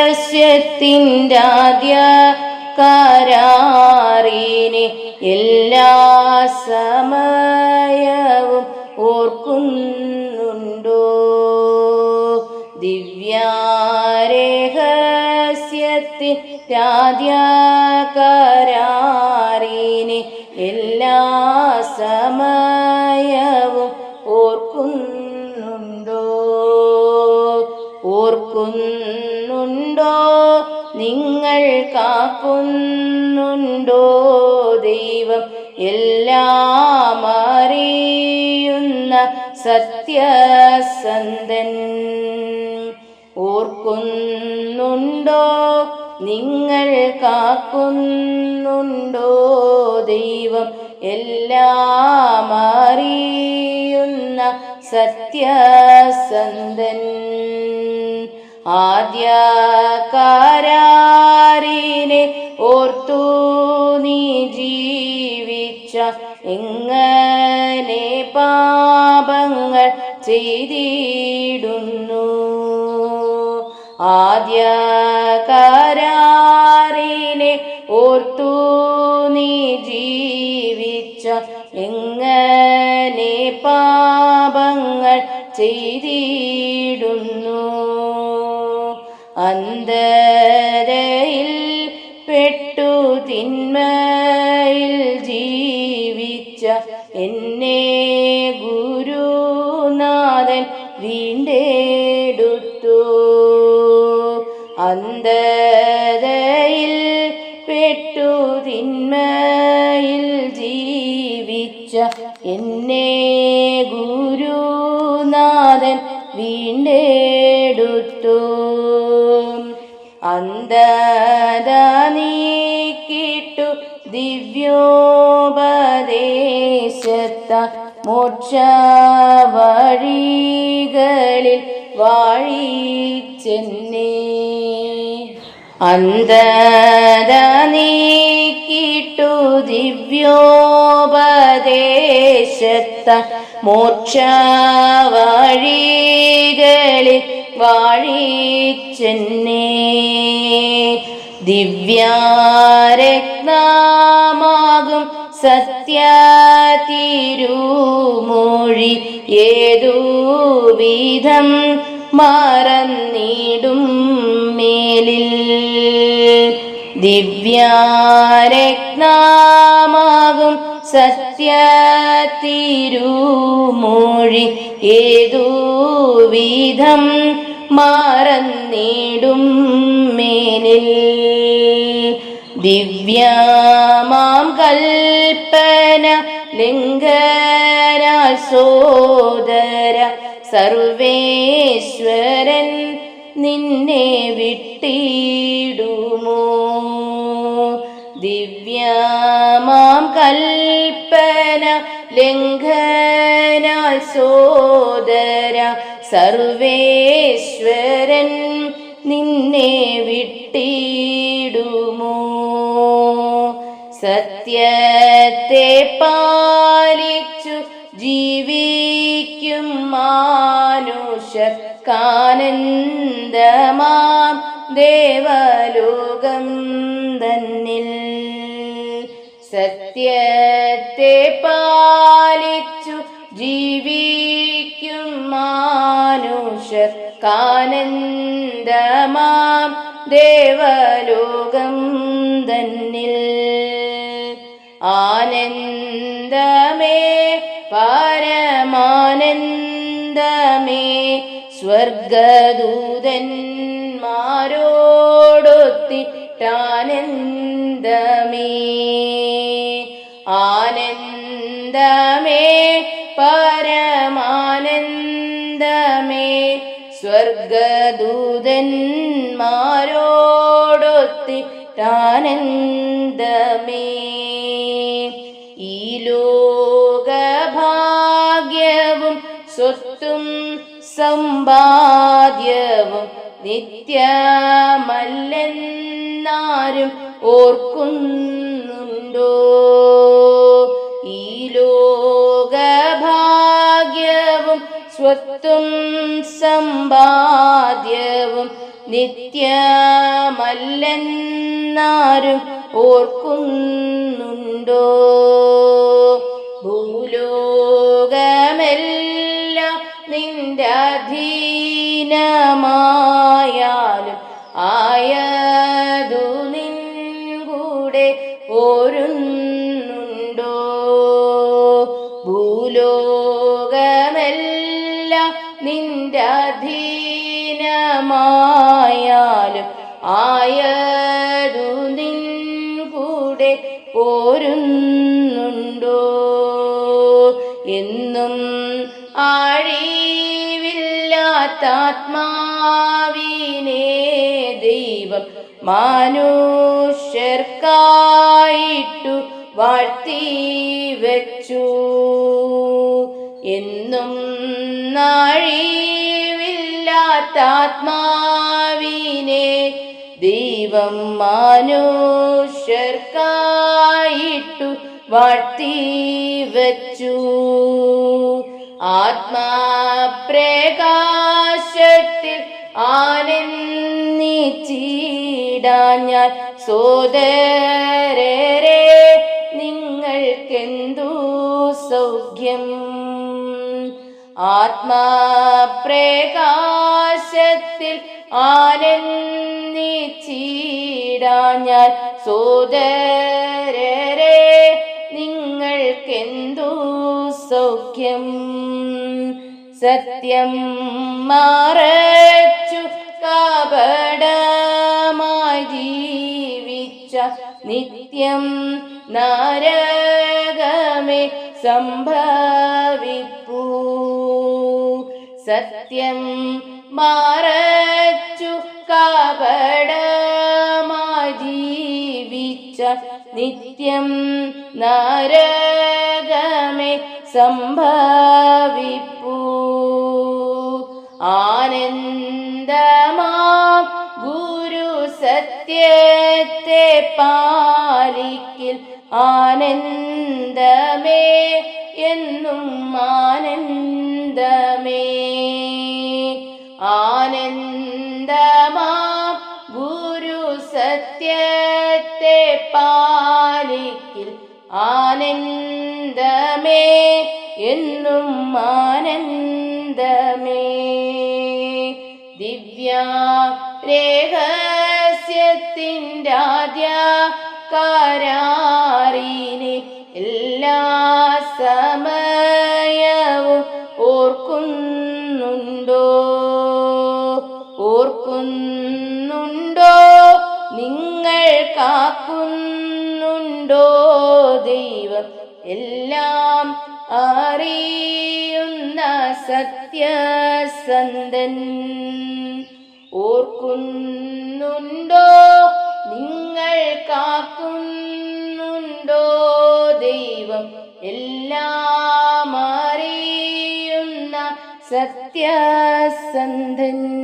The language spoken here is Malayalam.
ദിവ്യാരഹസ്യത്തിന്റെ ആദ്യ കരാറിനെ എല്ലാ സമയവും ഓർക്കുന്നുണ്ടോ? ദിവ്യാരഹസ്യത്തിൻ രാധ്യ കരാറിനെ എല്ലാ സമയവും ഓർക്കുന്നുണ്ടോ ഓർക്കുന്നുണ്ടോ നിങ്ങൾ കാക്കുന്നുണ്ടോ ദൈവം? എല്ലാം അറിയുന്ന സത്യസന്ധൻ ഓർക്കുന്നുണ്ടോ? നിങ്ങൾ കാക്കുന്നുണ്ടോ ദൈവം? എല്ലാം അറിയുന്ന സത്യസന്ധൻ ആദ്യകാരാറിനെ ഓർത്തു നീ ജീവിച്ച എങ്ങനെ പാപങ്ങൾ ചെയ്തിടുന്നു. ആദ്യകാരാറിനെ ഓർത്തു നീ ജീവിച്ച എങ്ങനെ പാപങ്ങൾ ചെയ്തിടുന്നു അന്ധതയിൽ പെട്ടു തിന്മയിൽ ജീവിച്ച എന്നെ ഗുരുനാഥൻ വീണ്ടെടുത്തു. അന്ധതയിൽ അന്ധത നീക്കിട്ടു ദിവ്യോപദേശത്ത മോക്ഷ വഴികളിൽ വാഴിച്ചെന്നേ. അന്ധത നീക്കിട്ടു ദിവ്യോപദേശത്ത മോക്ഷ വഴികളിൽ വാഴിച്ചെന്നേ ദിവ്യാരത്നമാകും സത്യതിരുമൊഴി. ഏതു വിധം മറന്നിടും മേലിൽ. ദിവ്യാരത്നമാകും സത്യതിരുമൊഴി. ഏതു വിധം മറന്നിടും മേനിൽ. ദിവ്യമാം കൽപ്പന ലിംഗരാൽ സോദര സർവേശ്വരൻ നിന്നെ വിട്ടിടുമോ? ദിവ്യമാം കൽപ്പന ലംഘനാൽ സോദര സർവേശ്വരൻ നിന്നെ വിട്ടിടുമോ? സത്യത്തെ പാലിച്ചു ജീവിക്കും മാനുഷക്കാനന്ദമാം ദേവലോകം തന്നിൽ. സത്യത്തെ പാലിച്ചു മാനുഷക്കാനന്ദമാം ദേവലോകം തന്നിൽ. ആനന്ദമേ പരമാനന്ദമേ സ്വർഗദൂതന്മാരോടൊത്തിട്ടാനന്ദമേ. സ്വർഗദൂതന്മാരോടൊത്തിട്ടാനന്ദമേ ഈ ലോകഭാഗ്യവും സ്വത്തും സമ്പാദ്യവും നിത്യമല്ലെന്നാരും ഓർക്കുന്നുണ്ടോ? ഈ ലോകഭാഗ്യവും സ്വത്തും സമ്പാദ്യവും നിത്യമല്ലെന്നാരും ഓർക്കുന്നുണ്ടോ? ഭൂലോകമെല്ലാം നിന്റെ അധീനമായാലും ആയതു നിൻ കൂടെ ഓരുന്നുണ്ടോ? ഭൂലോകമെല്ലാം നിന്റെ അധീനമായാലും ആയതു പോരുന്നുണ്ടോ? എന്നും ആഴിവില്ലാത്താത്മാവിനെ ദൈവം മനുഷ്യർക്കായിട്ടു വാഴ്ത്തി വച്ചു. എന്നും നാഴിവില്ലാത്താത്മാവിനെ ദൈവം മനുഷ്യർക്കായിട്ടു വാഴ്ത്തി വച്ചു. ആത്മാപ്രകാശത്തിൽ ആനന്ദിച്ചിടാൻ ഞാൻ സോദരരെ നിങ്ങൾക്കെന്തു സൗഖ്യം? ആത്മാപ്രകാശത്തിൽ ആനന്ദിച്ചിടാൻ ഞാൻ സോദരരെ നിങ്ങൾക്കെന്തു സൗഖ്യം? സത്യം മറച്ചു കപടമായി ജീവിച്ച നിത്യം നരകമേ സംഭവിപ്പൂ. സത്യം മറച്ചു ജീവിച്ച നിത്യം നരകമേ സംഭവിപ്പൂ. ആനന്ദമാം ഗുരു സത്യത്തെ പാലിക്കിൽ ആനന്ദമേ എന്നും ആനന്ദമേ. ആനന്ദമാം ഗുരു സത്യത്തെ പാലിക്കിൽ ആനന്ദമേ എന്നും ആനന്ദമേ. ദിവ്യ രേഹസ്യത്തിന്റെ ആദ്യ കരാറിനെ എല്ലാ സമയവും ഓർക്കുന്നുണ്ടോ? ഓർക്കുന്നുണ്ടോ? നിങ്ങൾ കാക്കുന്നുണ്ടോ ഓർക്കുന്നുണ്ടോ? നിങ്ങൾ കാക്കുന്നുണ്ടോ? ദൈവം എല്ലാം അറിയുന്ന സത്യസന്ധൻ